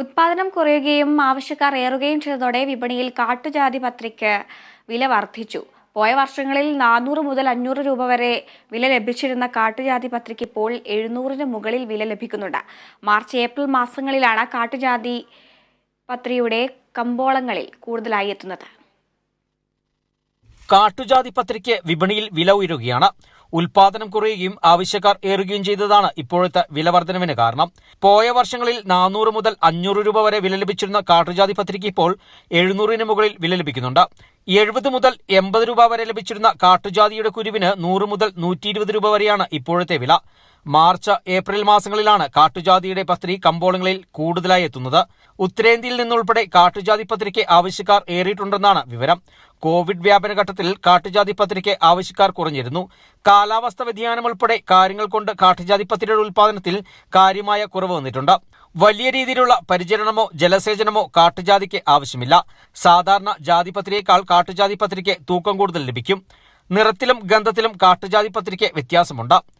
ഉത്പാദനം കുറയുകയും ആവശ്യക്കാർ ഏറുകയും ചെയ്തതോടെ വിപണിയിൽ കാട്ടുജാതി പത്രിക്ക് വില വർദ്ധിച്ചു. പോയ വർഷങ്ങളിൽ നാനൂറ് മുതൽ അഞ്ഞൂറ് രൂപ വരെ വില ലഭിച്ചിരുന്ന കാട്ടുജാതി പത്രിക്ക് ഇപ്പോൾ എഴുന്നൂറിന് മുകളിൽ വില ലഭിക്കുന്നുണ്ട്. മാർച്ച് ഏപ്രിൽ മാസങ്ങളിലാണ് കാട്ടുജാതി പത്രിയുടെ കമ്പോളങ്ങളിൽ കൂടുതലായി എത്തുന്നത്. കാട്ടുജാതി പത്രിക്ക് വിപണിയിൽ വില ഉയരുകയാണ്. ഉൽപാദനം കുറയുകയും ആവശ്യക്കാർ ഏറുകയും ചെയ്തതാണ് ഇപ്പോഴത്തെ വില വർധനവിന് കാരണം. പോയ വർഷങ്ങളിൽ നാനൂറ് മുതൽ അഞ്ഞൂറ് രൂപ വരെ വില ലഭിച്ചിരുന്ന കാട്ടുജാതി പത്രിക്ക് ഇപ്പോൾ എഴുന്നൂറിന് മുകളിൽ വില ലഭിക്കുന്നുണ്ട്. എഴുപത് മുതൽ എൺപത് രൂപ വരെ ലഭിച്ചിരുന്ന കാട്ടുജാതിയുടെ കുരുവിന് നൂറ് മുതൽ നൂറ്റി രൂപ വരെയാണ് ഇപ്പോഴത്തെ വില. മാർച്ച് ഏപ്രിൽ മാസങ്ങളിലാണ് കാട്ടുജാതിയുടെ പത്രി കമ്പോളങ്ങളിൽ കൂടുതലായി എത്തുന്നത്. ഉത്തരേന്ത്യയിൽ നിന്നുൾപ്പെടെ കാട്ടുജാതി പത്രിക്ക് ആവശ്യക്കാർ ഏറിയിട്ടുണ്ടെന്നാണ് വിവരം. കോവിഡ് വ്യാപന ഘട്ടത്തിൽ കാട്ടുജാതി പത്രിക്ക് ആവശ്യക്കാർ കുറഞ്ഞിരുന്നു. കാലാവസ്ഥ വ്യതിയാനം ഉൾപ്പെടെ കാര്യങ്ങൾ കൊണ്ട് കാട്ടുജാതി പത്രിയുടെ ഉൽപാദനത്തിൽ കാര്യമായ കുറവ് വന്നിട്ടുണ്ട്. വലിയ രീതിയിലുള്ള പരിചരണമോ ജലസേചനമോ കാട്ടുജാതിക്ക് ആവശ്യമില്ല. സാധാരണ ജാതിപത്രിയേക്കാൾ കാട്ടുജാതി പത്രിക്ക് തൂക്കം കൂടുതൽ ലഭിക്കും. നിറത്തിലും ഗന്ധത്തിലും കാട്ടുജാതി പത്രിക്ക് വ്യത്യാസമുണ്ട്.